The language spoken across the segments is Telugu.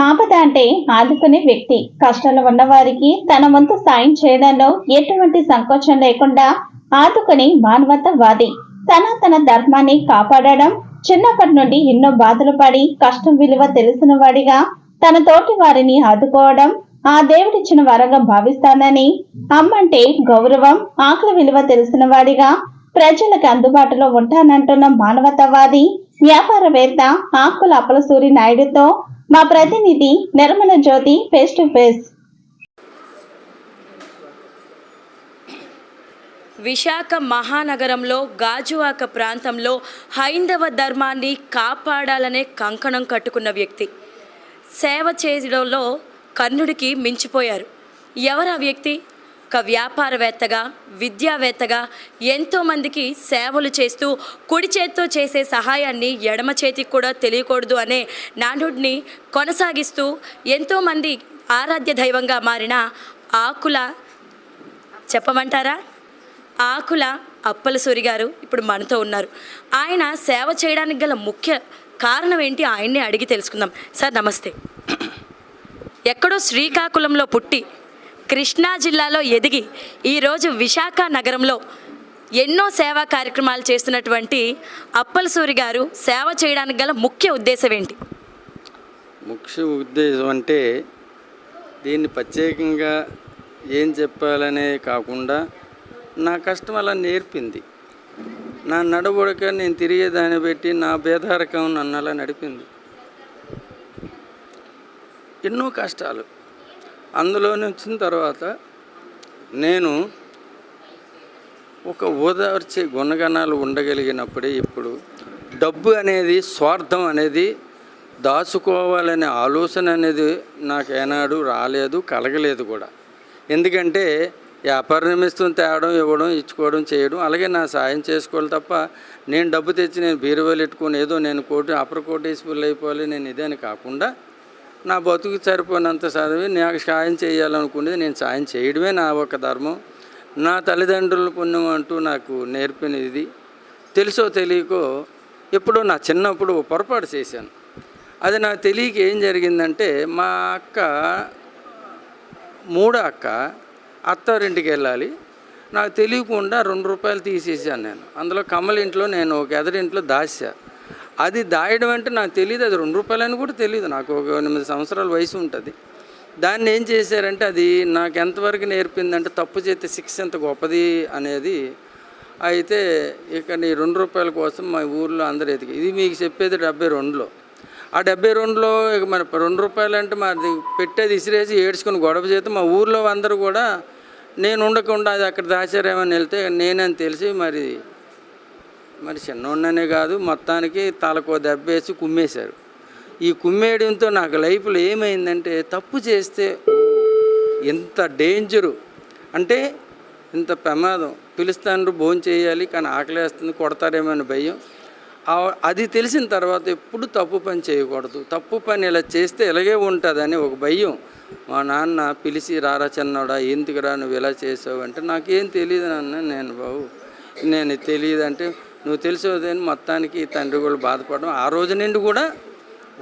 ఆపద అంటే ఆదుకునే వ్యక్తి. కష్టాలు ఉన్న వారికి తన వంతు సాయం చేయడంలో ఎటువంటి సంకోచం లేకుండా ఆదుకునే తన తన ధర్మాన్ని కాపాడడం చిన్నప్పటి నుండి ఎన్నో బాధలు పడి కష్టం విలువ తెలిసిన వాడిగా తన తోటి వారిని ఆదుకోవడం ఆ దేవుడిచ్చిన వరంగా భావిస్తానని అమ్మంటే గౌరవం ఆకలి విలువ తెలిసిన వాడిగా ప్రజలకు అందుబాటులో ఉంటానంటున్న మానవతావాది వ్యాపారవేత్త ఆకుల అప్పలసూరి నాయుడుతో మా ప్రతినిధి Nirmala Jyothi face to face Visakha మహానగరంలో గాజువాక ప్రాంతంలో హైందవ ధర్మాన్ని కాపాడాలనే కంకణం కట్టుకున్న వ్యక్తి. సేవ చేయడంలో కర్ణుడికి మించిపోయారు. ఎవరు ఆ వ్యక్తి? ఒక వ్యాపారవేత్తగా విద్యావేత్తగా ఎంతోమందికి సేవలు చేస్తూ కుడి చేత్తో చేసే సహాయాన్ని ఎడమ చేతికి కూడా తెలియకూడదు అనే నానుడిని కొనసాగిస్తూ ఎంతోమంది ఆరాధ్య దైవంగా మారిన ఆకుల చెప్పమంటారా? ఆకుల అప్పలసూరి గారు ఇప్పుడు మనతో ఉన్నారు. ఆయన సేవ చేయడానికి గల ముఖ్య కారణం ఏంటి? ఆయన్ని అడిగి తెలుసుకుందాం. సార్ నమస్తే. ఎక్కడో శ్రీకాకుళంలో పుట్టి కృష్ణా జిల్లాలో ఎదిగి ఈరోజు విశాఖ నగరంలో ఎన్నో సేవా కార్యక్రమాలు చేస్తున్నటువంటి అప్పలసూరి గారు సేవ చేయడానికి గల ముఖ్య ఉద్దేశం ఏంటి? ముఖ్య ఉద్దేశం అంటే దీన్ని ప్రత్యేకంగా ఏం చెప్పాలనే కాకుండా నా కష్టం అలా నేర్పింది. నా నడవడక నేను తిరిగేదాన్ని పెట్టి నా భేదారకం నన్ను అలా నడిపింది. ఎన్నో కష్టాలు. అందులో వచ్చిన తర్వాత నేను ఒక ఓదార్చే గుణగణాలు ఉండగలిగినప్పుడే ఇప్పుడు డబ్బు అనేది స్వార్థం అనేది దాచుకోవాలనే ఆలోచన అనేది నాకు ఏనాడు రాలేదు కలగలేదు కూడా. ఎందుకంటే వ్యాపార నిమిత్తం తేవడం ఇవ్వడం ఇచ్చుకోవడం చేయడం అలాగే నా సాయం చేసుకోవాలి తప్ప నేను డబ్బు తెచ్చి నేను బీరువాలు పెట్టుకొని ఏదో నేను కోటి అప్పర్ కోటేశ్వర్లు అయిపోవాలి నేను ఇదని కాకుండా నా బతుకు సరిపోయినంత చదివి నాకు సాయం చేయాలనుకునేది నేను సాయం చేయడమే నా ఒక ధర్మం. నా తల్లిదండ్రుల పుణ్యం అంటూ నాకు నేర్పినది. తెలుసో తెలియకో ఎప్పుడో నా చిన్నప్పుడు పొరపాటు చేశాను. అది నాకు తెలియక ఏం జరిగిందంటే మా అక్క మూడో అక్క అత్తారింటికి వెళ్ళాలి. నాకు తెలియకుండా రెండు రూపాయలు తీసేసాను నేను. అందులో కమ్మల ఇంట్లో నేను ఒక ఎదరింట్లో దాచా అది దాయడం అంటే నాకు తెలియదు అది రెండు రూపాయలని కూడా తెలియదు నాకు ఒక ఎనిమిది సంవత్సరాల వయసు ఉంటుంది. దాన్ని ఏం చేశారంటే అది నాకు ఎంతవరకు నేర్పిందంటే తప్పు చేస్తే శిక్ష ఎంత గొప్పది అనేది అయితే ఇక నీ రెండు రూపాయల కోసం మా ఊర్లో అందరూ ఎదిగి ఇది మీకు చెప్పేది డెబ్బై రెండులో. ఆ డెబ్బై రెండులో ఇక మరి రెండు రూపాయలు అంటే మరి పెట్టేది ఇసిరేసి ఏడ్చుకుని గొడవ చేస్తే మా ఊర్లో అందరూ కూడా నేను ఉండకుండా అది అక్కడ దాచారేమని వెళ్తే నేనని తెలిసి మరి మరి చిన్నోడనే కాదు మొత్తానికి తలకో దెబ్బేసి కుమ్మేశారు. ఈ కుమ్మేయడంతో నాకు లైఫ్లో ఏమైందంటే తప్పు చేస్తే ఎంత డేంజరు. అంటే ఇంత ప్రమాదం. పిలుస్తాను భోజనం చేయాలి కానీ ఆకలేస్తుంది కొడతారేమో అని భయం. అది తెలిసిన తర్వాత ఎప్పుడు తప్పు పని చేయకూడదు. తప్పు పని ఇలా చేస్తే ఇలాగే ఉంటుందని ఒక భయం. మా నాన్న పిలిచి రారా చిన్నోడా ఎందుకు రా నువ్వు ఇలా చేసావు? అంటే నాకేం తెలియదు నాన్న నేను బాబు నేను తెలియదు అంటే నువ్వు తెలిసేదని మొత్తానికి తండ్రి కూడా బాధపడడం. ఆ రోజు నుండి కూడా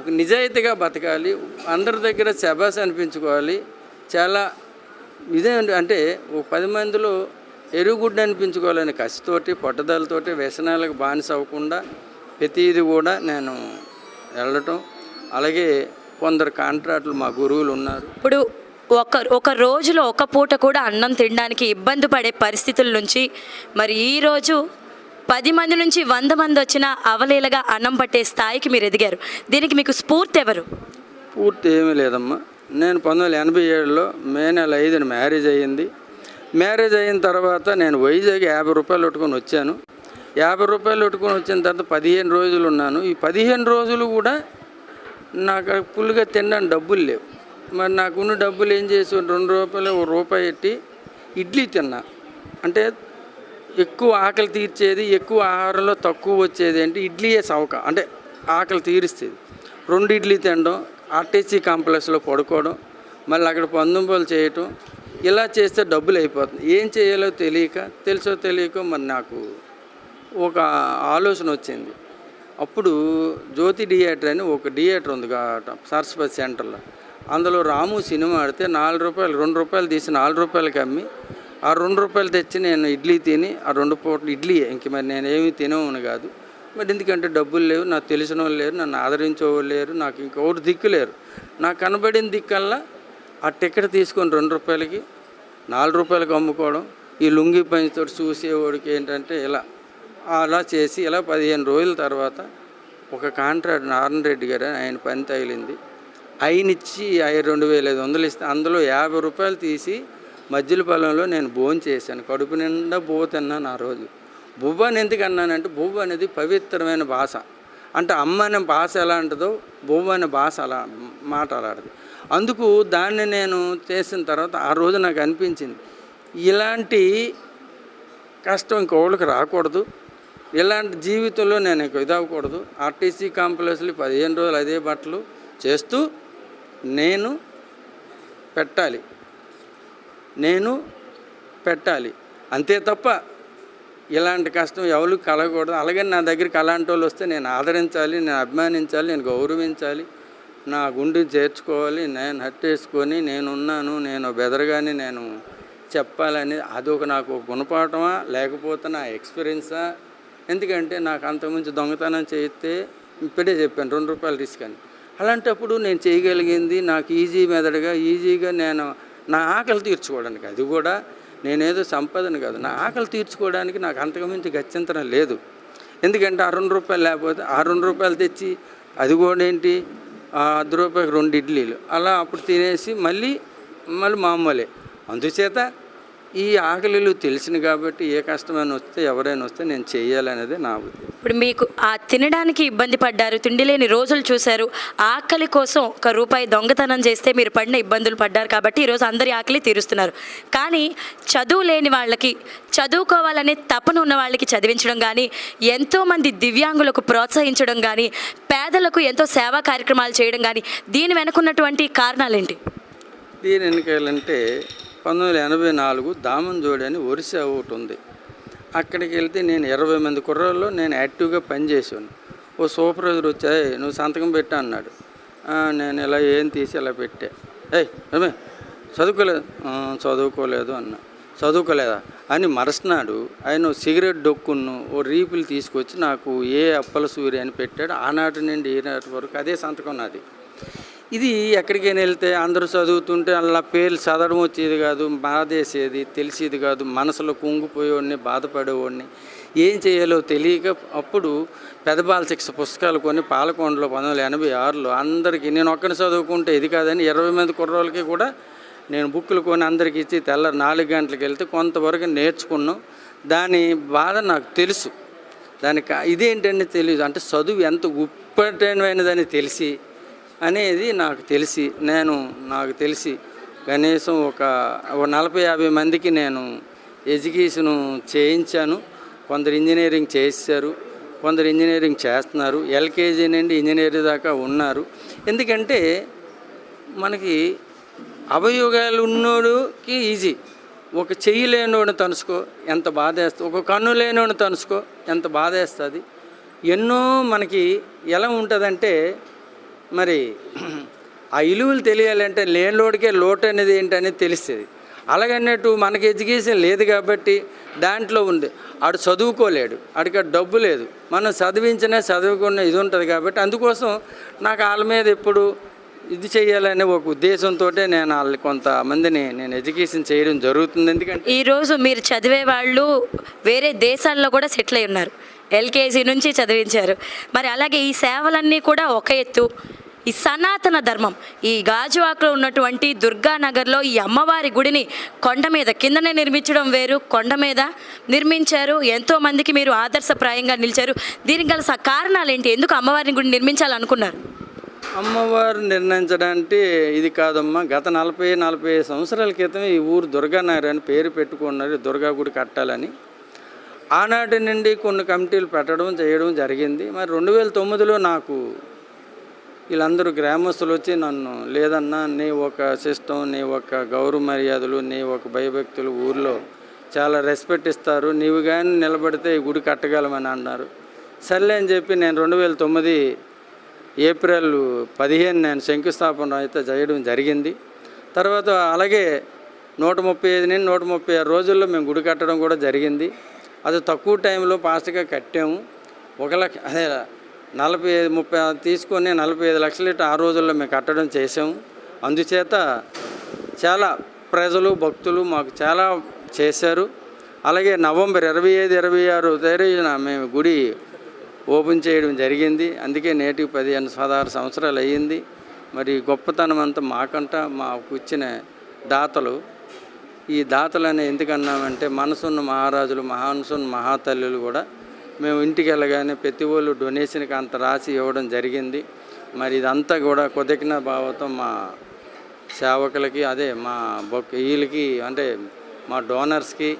ఒక నిజాయితీగా బతకాలి అందరి దగ్గర శబాస్ అనిపించుకోవాలి. చాలా ఇదే అంటే ఒక పది మందిలో ఎరుగుడ్డ అనిపించుకోవాలని కసితోటి పట్టుదలతోటి వ్యసనాలకు బానిస అవ్వకుండా ప్రతిదీ కూడా నేను వెళ్ళటం. అలాగే కొందరు కాంట్రాక్టులు మా గురువులు ఉన్నారు. ఇప్పుడు ఒక ఒక రోజులో ఒక పూట కూడా అన్నం తినడానికి ఇబ్బంది పడే పరిస్థితుల నుంచి మరి ఈరోజు పది మంది నుంచి వంద మంది వచ్చిన అవలీలగా అన్నం పట్టే స్థాయికి మీరు ఎదిగారు. దీనికి మీకు స్ఫూర్తి ఎవరు? పూర్తి ఏమీ లేదమ్మా. నేను పంతొమ్మిది వందల ఎనభై ఏడులో మే నెల ఐదున మ్యారేజ్ అయ్యింది. మ్యారేజ్ అయిన తర్వాత నేను వైజాగ్ యాభై రూపాయలు పెట్టుకొని వచ్చాను. యాభై రూపాయలు పెట్టుకొని వచ్చిన తర్వాత పదిహేను రోజులు ఉన్నాను. ఈ పదిహేను రోజులు కూడా నాకు ఫుల్గా తినడానికి డబ్బులు లేవు. మరి నాకున్న డబ్బులు ఏం చేసి రెండు రూపాయలు ఒక రూపాయి పెట్టి ఇడ్లీ తిన్నా. అంటే ఎక్కువ ఆకలి తీర్చేది ఎక్కువ ఆహారంలో తక్కువ వచ్చేది ఏంటి? ఇడ్లీయే సవక అంటే ఆకలి తీరుస్తుంది. రెండు ఇడ్లీ తినడం ఆర్టీసీ కాంప్లెక్స్లో పడుకోవడం మళ్ళీ అక్కడ పందుంబలు చేయటం ఇలా చేస్తే డబ్బులు అయిపోతుంది. ఏం చేయాలో తెలియక తెలుసో తెలియక మరి నాకు ఒక ఆలోచన వచ్చింది. అప్పుడు జ్యోతి థియేటర్ అని ఒక థియేటర్ ఉంది గా- సరస్వతి సెంటర్లో. అందులో రాము సినిమా ఆడితే నాలుగు రూపాయలు రెండు రూపాయలు తీసి నాలుగు రూపాయలకి అమ్మి ఆ రెండు రూపాయలు తెచ్చి నేను ఇడ్లీ తిని ఆ రెండు పూటలు ఇడ్లీ ఇంక మరి నేను ఏమీ తినవును కాదు. మరి ఎందుకంటే డబ్బులు లేవు నాకు తెలిసిన వాళ్ళు లేరు నన్ను ఆదరించే వాళ్ళు లేరు నాకు ఇంకొకటి దిక్కు లేరు. నాకు కనబడిన దిక్కల్లా ఆ టికెట్ తీసుకొని రెండు రూపాయలకి నాలుగు రూపాయలకి అమ్ముకోవడం ఈ లుంగి పంచితో చూసేవాడికి ఏంటంటే ఇలా అలా చేసి ఇలా పదిహేను రోజుల తర్వాత ఒక కాంట్రాక్ట్ నారాయణ రెడ్డి గారు ఆయన పని తగిలింది. ఆయన ఇచ్చి ఐ- రెండు వేల ఐదు వందలు ఇస్తే అందులో యాభై రూపాయలు తీసి మధ్యల పొలంలో నేను భోజనం చేశాను. కడుపు నిండా బువ్వ తిన్నాను ఆ రోజు. బువ్వ అని ఎందుకు అన్నానంటే బువ్వ అనేది పవిత్రమైన భాష. అంటే అమ్మ అనే భాష ఎలా ఉంటుందో బువ్వ అనే భాష అలా మాట్లాడదు. అందుకు దాన్ని నేను చేసిన తర్వాత ఆ రోజు నాకు అనిపించింది ఇలాంటి కష్టం ఇంకోళ్ళకి రాకూడదు. ఇలాంటి జీవితంలో నేను ఇంక ఆర్టీసీ కాంప్లెక్స్లు పదిహేను రోజులు అదే బట్టలు చేస్తూ నేను పెట్టాలి. నేను పెట్టాలి. అంతే తప్ప ఇలాంటి కష్టం ఎవరు కలగకూడదు. అలాగే నా దగ్గరికి అలాంటి వాళ్ళు వస్తే నేను ఆదరించాలి నేను అభిమానించాలి నేను గౌరవించాలి నా గుండె చేర్చుకోవాలి నేను హట్టేసుకొని నేనున్నాను నేను బెదరగానే నేను చెప్పాలని అదొక నాకు గుణపాఠమా లేకపోతే నా ఎక్స్పీరియన్సా? ఎందుకంటే నాకు అంతకుమించి దొంగతనం చేస్తే ఇప్పుడే చెప్పాను రెండు రూపాయలు రిస్క్ అని. అలాంటప్పుడు నేను చేయగలిగింది నాకు ఈజీ మెదడుగా ఈజీగా నేను నా ఆకలి తీర్చుకోవడానికి. అది కూడా నేనేదో సంపాదన కాదు. నా ఆకలి తీర్చుకోవడానికి నాకు అంతకుమించి గత్యంతరం లేదు. ఎందుకంటే ఆ రెండు రూపాయలు లేకపోతే ఆ రెండు రూపాయలు తెచ్చి అది కూడా ఏంటి? అర్ధ రూపాయకి రెండు ఇడ్లీలు. అలా అప్పుడు తినేసి మళ్ళీ మళ్ళీ మామూలే అందుచేత ఈ ఆకలిలు తెలిసిన కాబట్టి ఏ కష్టమైనా వస్తే ఎవరైనా వస్తే నేను చేయాలనేది నా ఉద్దేశం ఇప్పుడు మీకు ఆ తినడానికి ఇబ్బంది పడ్డారు తిండి లేని రోజులు చూశారు. ఆకలి కోసం ఒక రూపాయి దొంగతనం చేస్తే మీరు పడిన ఇబ్బందులు పడ్డారు కాబట్టి ఈరోజు అందరి ఆకలి తీరుస్తున్నారు. కానీ చదువు లేని వాళ్ళకి చదువుకోవాలనే తపన ఉన్న వాళ్ళకి చదివించడం కానీ ఎంతోమంది దివ్యాంగులకు ప్రోత్సహించడం కానీ పేదలకు ఎంతో సేవా కార్యక్రమాలు చేయడం కానీ దీని వెనుకున్నటువంటి కారణాలేంటి? దీని వెనకాలంటే పంతొమ్మిది ఎనభై నాలుగు దామంజోడి అని ఒరిస్సా ఒకటి ఉంది. అక్కడికి వెళ్తే నేను ఇరవై మంది కుర్రాల్లో నేను యాక్టివ్గా పనిచేసాను ఓ సూపర్వైజర్ వచ్చాయి నువ్వు సంతకం పెట్టా అన్నాడు. నేను ఇలా ఏం తీసి ఇలా పెట్టా. ఏయ్ రమే చదువుకోలేదు. చదువుకోలేదు అన్నా. చదువుకోలేదా? అని మరసనాడు. ఆయన ఓ సిగరెట్ డొక్కును ఓ రీపులు తీసుకొచ్చి నాకు ఏ అప్పల సూర్య అని పెట్టాడు. ఆనాటి నుండి ఈనాటి వరకు అదే సంతకం నాది. ఇది ఎక్కడికైనా వెళ్తే అందరూ చదువుతుంటే అలా పేర్లు చదవడం వచ్చేది కాదు బాధేసేది తెలిసేది కాదు మనసులో కుంగిపోయేవాడిని బాధపడేవాడిని. ఏం చేయాలో తెలియక అప్పుడు పెదబాల శిక్ష పుస్తకాలు కొని పాలకొండలో పంతొమ్మిది వందల ఎనభై ఆరులో అందరికీ నేను ఒక్కని చదువుకుంటే ఇది కాదని ఇరవై మంది కుర్రోళ్ళకి కూడా నేను బుక్కులు కొని అందరికి ఇచ్చి తెల్ల నాలుగు గంటలకు వెళ్తే కొంతవరకు నేర్చుకున్నాం. దాని బాధ నాకు తెలుసు. దానికి ఇదేంటంటే తెలియదు. అంటే చదువు ఎంత ఉప్పటమైనదని తెలిసి అనేది నాకు తెలిసి నేను నాకు తెలిసి కనీసం ఒక నలభై యాభై మందికి నేను ఎడ్యుకేషను చేయించాను. కొందరు ఇంజనీరింగ్ చేశారు కొందరు ఇంజనీరింగ్ చేస్తున్నారు ఎల్కేజీ నుండి ఇంజనీరింగ్ దాకా ఉన్నారు. ఎందుకంటే మనకి అవయోగాలు ఉన్నోడుకి ఈజీ. ఒక చెయ్యి లేనివాడిని తనుసుకో ఎంత బాధేస్తుంది ఒక కన్ను లేనివాడిని తనుసుకో ఎంత బాధేస్తుంది. ఎన్నో మనకి ఎలా ఉంటుందంటే మరి ఆ ఇలువలు తెలియాలంటే లేనిలోడికే లోటు అనేది ఏంటనేది తెలుస్తుంది. అలాగన్నట్టు మనకి ఎడ్యుకేషన్ లేదు కాబట్టి దాంట్లో ఉంది. ఆడు చదువుకోలేడు ఆడికి డబ్బు లేదు. మనం చదివించినా చదువుకున్న ఇది ఉంటుంది కాబట్టి అందుకోసం నాకు వాళ్ళ మీద ఎప్పుడు ఇది చేయాలనే ఒక ఉద్దేశంతో నేను వాళ్ళు కొంతమందిని నేను ఎడ్యుకేషన్ చేయడం జరుగుతుంది. ఎందుకంటే ఈరోజు మీరు చదివే వాళ్ళు వేరే దేశాల్లో కూడా సెటిల్ అయి ఉన్నారు. ఎల్కేజీ నుంచి చదివించారు. మరి అలాగే ఈ సేవలన్నీ కూడా ఒక ఎత్తు. ఈ సనాతన ధర్మం ఈ గాజువాకలో ఉన్నటువంటి దుర్గానగర్లో ఈ అమ్మవారి గుడిని కొండ మీద కిందనే నిర్మించడం వేరు. కొండ మీద నిర్మించారు. ఎంతో మందికి మీరు ఆదర్శప్రాయంగా నిలిచారు. దీనికి గల స- కారణాలు ఏంటి ఎందుకు అమ్మవారిని గుడి నిర్మించాలనుకున్నారు? అమ్మవారు నిర్ణయించడానికి ఇది కాదమ్మా. గత నలభై నలభై సంవత్సరాల క్రితం ఈ ఊరు దుర్గానగర్ అని పేరు పెట్టుకున్నారు. దుర్గా గుడి కట్టాలని. ఆనాటి నుండి కొన్ని కమిటీలు పెట్టడం చేయడం జరిగింది. మరి రెండు వేల తొమ్మిదిలో నాకు వీళ్ళందరూ గ్రామస్తులు వచ్చి నన్ను లేదన్నా నీ ఒక సిస్టమ్ నీ ఒక గౌరవ మర్యాదలు నీ ఒక భయభక్తులు ఊర్లో చాలా రెస్పెక్ట్ ఇస్తారు. నీవు కానీ నిలబడితే ఈ గుడి కట్టగలమని అన్నారు. సర్లే అని చెప్పి నేను రెండు వేల తొమ్మిది ఏప్రిల్ పదిహేను నేను శంకుస్థాపన అయితే చేయడం జరిగింది. తర్వాత అలాగే నూట ముప్పై ఐదు నుండి నూట ముప్పై ఆరు రోజుల్లో మేము గుడి కట్టడం కూడా జరిగింది. అది తక్కువ టైంలో ఫాస్ట్గా కట్టాము. ఒక లక్ష అదే నలభై ఐదు ముప్పై తీసుకొని నలభై ఐదు లక్షలు ఇటు ఆ రోజుల్లో మేము కట్టడం చేసాము. అందుచేత చాలా ప్రజలు భక్తులు మాకు చాలా చేశారు. అలాగే నవంబర్ ఇరవై ఐదు ఇరవై ఆరు తేదీన మేము గుడి ఓపెన్ చేయడం జరిగింది. అందుకే నేటికి పదిహేను పదహారు సంవత్సరాలు అయ్యింది. మరి గొప్పతనం అంతా మాకంట మాకు ఇచ్చిన దాతలు ఈ దాతలని ఎందుకన్నామంటే మనసున్న మహారాజులు మహానుసున్న మహాతల్లులు కూడా మేము ఇంటికి వెళ్ళగానే ప్రతి వాళ్ళు డొనేషన్కి అంత రాసి ఇవ్వడం జరిగింది. మరి ఇదంతా కూడా కొదకిన భావంతో మా సేవకులకి అదే మా బొక్ వీళ్ళకి అంటే మా డోనర్స్కి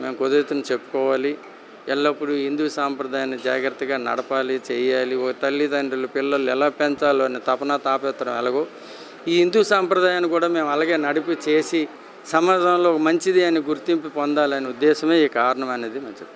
మేము కుదురుతుని చెప్పుకోవాలి. ఎల్లప్పుడూ హిందూ సాంప్రదాయాన్ని జాగ్రత్తగా నడపాలి చేయాలి. ఓ తల్లిదండ్రులు పిల్లలు ఎలా పెంచాలో అనే తపన తాపత్రం ఎలాగో ఈ హిందూ సాంప్రదాయాన్ని కూడా మేము అలాగే నడిపి చేసి సమాజంలో మంచిది అని గుర్తింపు పొందాలనే ఉద్దేశమే ఈ కారణం అనేది మంచిది.